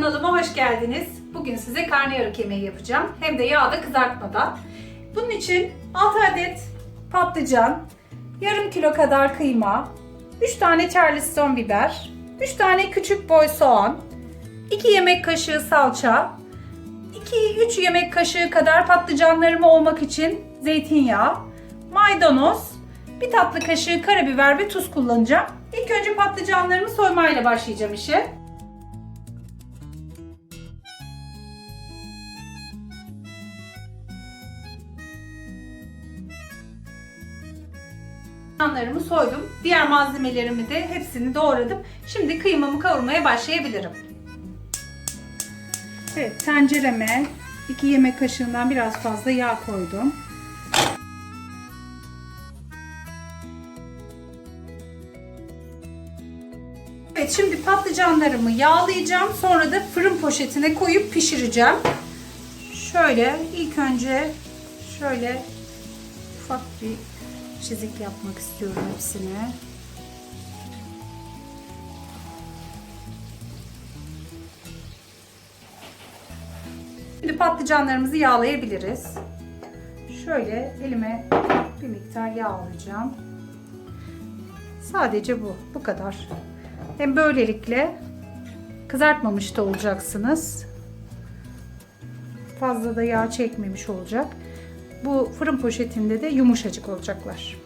Kanalıma hoş geldiniz. Bugün size karnıyarık yemeği yapacağım. Hem de yağda kızartmadan. Bunun için 6 adet patlıcan, yarım kilo kadar kıyma, 3 tane charleston biber, 3 tane küçük boy soğan, 2 yemek kaşığı salça, 2-3 yemek kaşığı kadar patlıcanlarımı olmak için zeytinyağı, maydanoz, bir tatlı kaşığı karabiber ve tuz kullanacağım. İlk önce patlıcanlarımı soymayla başlayacağım işe. Patlıcanlarımı soydum. Diğer malzemelerimi de hepsini doğradım. Şimdi kıymamı kavurmaya başlayabilirim. Evet, tencereme 2 yemek kaşığından biraz fazla yağ koydum. Evet, şimdi patlıcanlarımı yağlayacağım. Sonra da fırın poşetine koyup pişireceğim. Şöyle ilk önce şöyle ufak bir çizik yapmak istiyorum hepsine. Şimdi patlıcanlarımızı yağlayabiliriz. Şöyle elime bir miktar yağ alacağım. Sadece bu. Bu kadar. Hem böylelikle kızartmamış da olacaksınız. Fazla da yağ çekmemiş olacak. Bu fırın poşetinde de yumuşacık olacaklar.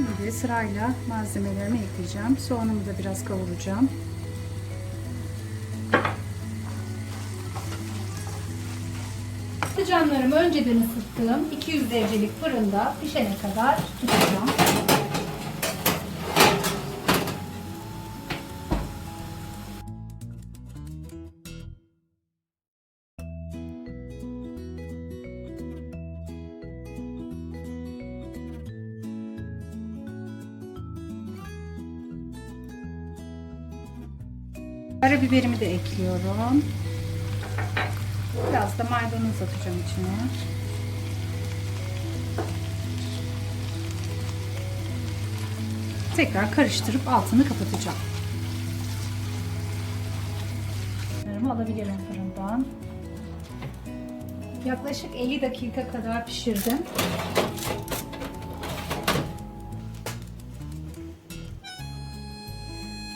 Şimdi sırayla malzemelerimi ekleyeceğim. Soğanımı da biraz kavuracağım. Patlıcanlarımı önceden ısıttığım 200 derecelik fırında pişene kadar tutacağım. Karabiberimi de ekliyorum. Biraz da maydanoz atacağım içine. Tekrar karıştırıp altını kapatacağım. Alabilirim fırından. Yaklaşık 50 dakika kadar pişirdim.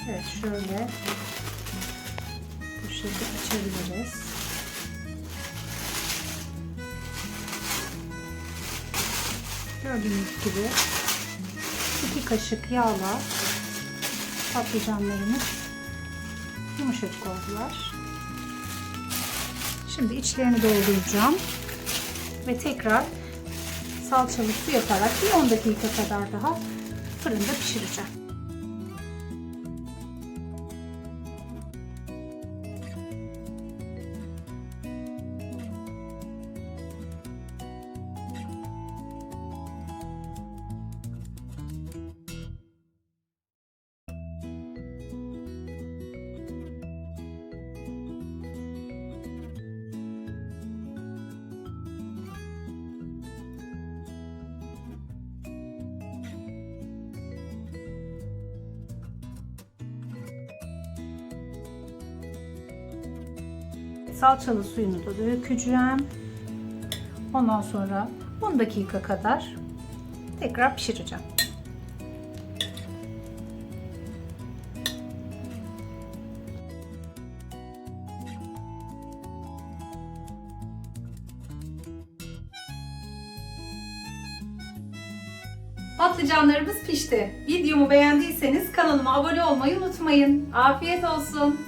Evet şöyle şekilde açabiliriz. Gördüğünüz gibi iki kaşık yağla patlıcanlarımız yumuşacık oldular. Şimdi içlerini dolduracağım ve tekrar salçalı su yaparak bir 10 dakika kadar daha fırında pişireceğim. Salçalı suyunu da dökeceğim. Ondan sonra 10 dakika kadar tekrar pişireceğim. Patlıcanlarımız pişti. Videomu beğendiyseniz kanalıma abone olmayı unutmayın. Afiyet olsun.